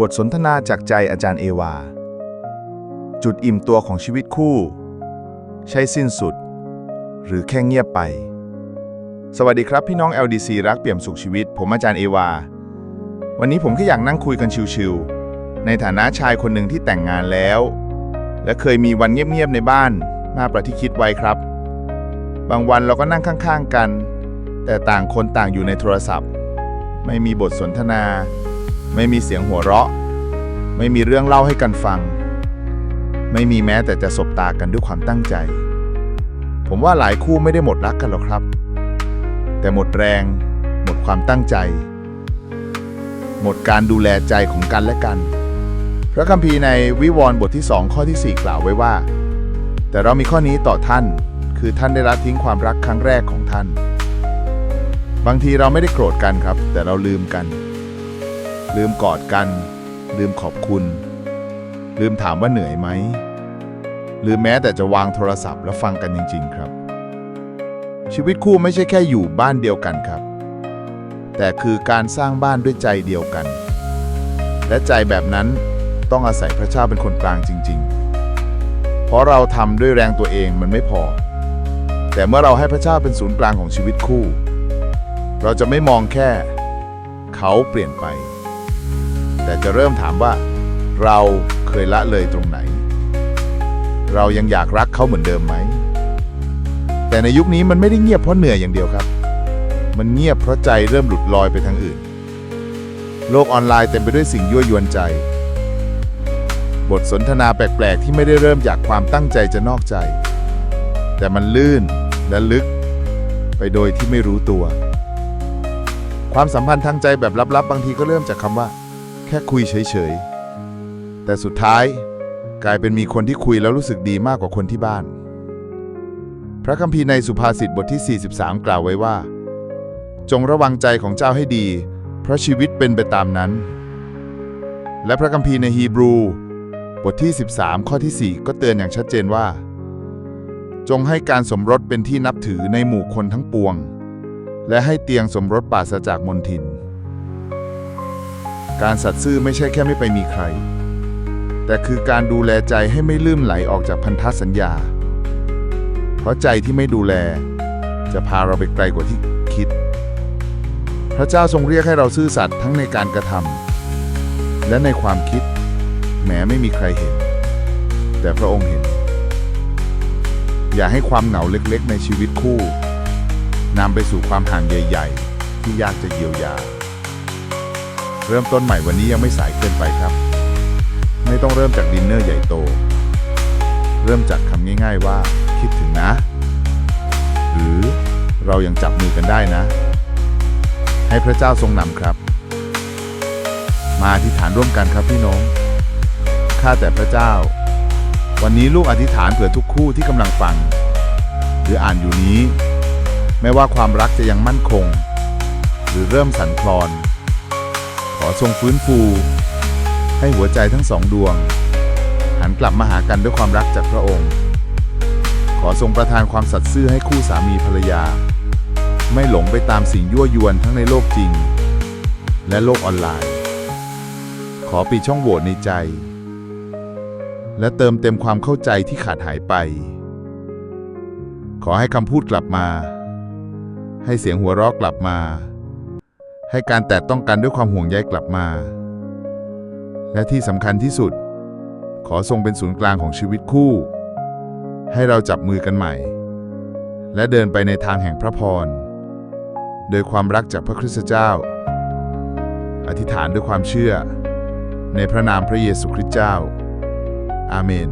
บทสนทนาจากใจอาจารย์เอวา จุดอิ่มตัวของชีวิตคู่ ใช่สิ้นสุด หรือแค่เงียบไป สวัสดีครับพี่น้อง LDC รักเปี่ยมสุขชีวิต ผมอาจารย์เอวา วันนี้ผมแค่อยากนั่งคุยกันชิวๆในฐานะชายคนหนึ่งที่แต่งงานแล้ว และเคยมีวันเงียบๆในบ้านมากกว่าที่คิดไว้ครับ บางวันเราก็นั่งข้างๆกัน แต่ต่างคนต่างอยู่ในโทรศัพท์ ไม่มีบทสนทนา ไม่มีเสียงหัวเราะ ไม่มีเรื่องเล่าให้กันฟัง ไม่มีแม้แต่จะสบตากันด้วยความตั้งใจ ผมว่าหลายคู่ไม่ได้หมดรักกันหรอกครับ แต่หมดแรง หมดความตั้งใจ หมดการดูแลใจของกันและกัน พระคัมภีร์ในวิวรณ์บทที่ 2 ข้อที่ 4 กล่าวไว้ว่า แต่เรามีข้อนี้ต่อท่าน คือท่านได้ละทิ้งความรักครั้งแรกของท่าน บางทีเราไม่ได้โกรธกันครับ แต่เราลืมกัน ลืมกอดกัน ลืมขอบคุณ ลืมถามว่าเหนื่อยไหมลืมแม้แต่จะวางโทรศัพท์แล้วฟังกันจริง ๆ ครับ ชีวิตคู่ไม่ใช่แค่อยู่บ้านเดียวกันครับ แต่คือการสร้างบ้านด้วยใจเดียวกัน และใจแบบนั้นต้องอาศัยพระเจ้าเป็นคนกลางจริง ๆ เพราะเราทำด้วยแรงตัวเองมันไม่พอ แต่เมื่อเราให้พระเจ้าเป็นศูนย์กลางของชีวิตคู่ เราจะไม่มองแค่ เขาเปลี่ยนไป แต่จะเริ่มถามว่า เราเคยละเลยตรงไหน เรายังอยากรักเขาเหมือนเดิมไหม แต่ในยุคนี้มันไม่ได้เงียบเพราะเหนื่อยอย่างเดียวครับ มันเงียบเพราะใจเริ่มหลุดลอยไปทางอื่น โลกออนไลน์เต็มไปด้วยสิ่งยั่วยวนใจ บทสนทนาแปลกๆ ที่ไม่ได้เริ่มจากความตั้งใจจะนอกใจ แต่มันลื่นและลึก ไปโดยที่ไม่รู้ตัว ความสัมพันธ์ทางใจแบบลับๆ บางทีก็เริ่มจากคำว่า ค่คุยเฉยๆ แต่สุดท้ายกลายเป็นมีคนที่คุยแล้วรู้สึกดีมากกว่าคนที่บ้าน พระคัมภีร์ในสุภาษิตบทที่ 43 กล่าวไว้ว่า จงระวังใจของเจ้าให้ดี เพราะชีวิตเป็นไปตามนั้น และพระคัมภีร์ในฮีบรู บทที่ 13 ข้อที่ 4 ก็เตือนอย่างชัดเจนว่า จงให้การสมรสเป็นที่นับถือในหมู่คนทั้งปวง และให้เตียงสมรสปราศจากมนทิน การสัตย์ซื่อไม่ใช่แค่ไม่ไปมีใคร แต่คือการดูแลใจให้ไม่ลืมไหลออกจากพันธสัญญา เพราะใจที่ไม่ดูแล จะพาเราไปไกลกว่าที่คิด พระเจ้าทรงเรียกให้เราซื่อสัตย์ทั้งในการกระทำและในความคิด แม้ไม่มีใครเห็น แต่พระองค์เห็น อย่าให้ความเหงาเล็กๆ ในชีวิตคู่นำไปสู่ความห่างใหญ่ ๆ ที่ยากจะเยียวยา เริ่มต้นใหม่วันนี้ยังไม่สายเกินไปครับ ไม่ต้องเริ่มจากดินเนอร์ใหญ่โต เริ่มจากคำง่าย ๆว่า คิดถึงนะ หรือเรายังจับมือกันได้นะ ให้พระเจ้าทรงนำครับ มาอธิษฐานร่วมกันครับพี่น้อง ข้าแต่พระเจ้า วันนี้ลูกอธิษฐานเผื่อทุกคู่ที่กำลังฟัง หรืออ่านอยู่นี้ ไม่ว่าความรักจะยังมั่นคง หรือเริ่มสั่นคลอน อทรงฟื้นฟู ให้หัวใจทั้งสองดวง หันกลับมาหากันด้วยความรักจากพระองค์ ขอทรงประทานความสัตย์ซื่อให้คู่สามีภรรยา ไม่หลงไปตามสิ่งยั่วยวนทั้งในโลกจริง และโลกออนไลน์ ขอปิดช่องโหว่ในใจ และเติมเต็มความเข้าใจที่ขาดหายไป ขอให้คำพูดกลับมา ให้เสียงหัวเราะกลับมา ให้การแตะต้องกันด้วยความห่วงใยกลับมา และที่สำคัญที่สุด ขอทรงเป็นศูนย์กลางของชีวิตคู่ ให้เราจับมือกันใหม่ และเดินไปในทางแห่งพระพร โดยความรักจากพระคริสตเจ้า อธิษฐานด้วยความเชื่อ ในพระนามพระเยซูคริสต์เจ้า อาเมน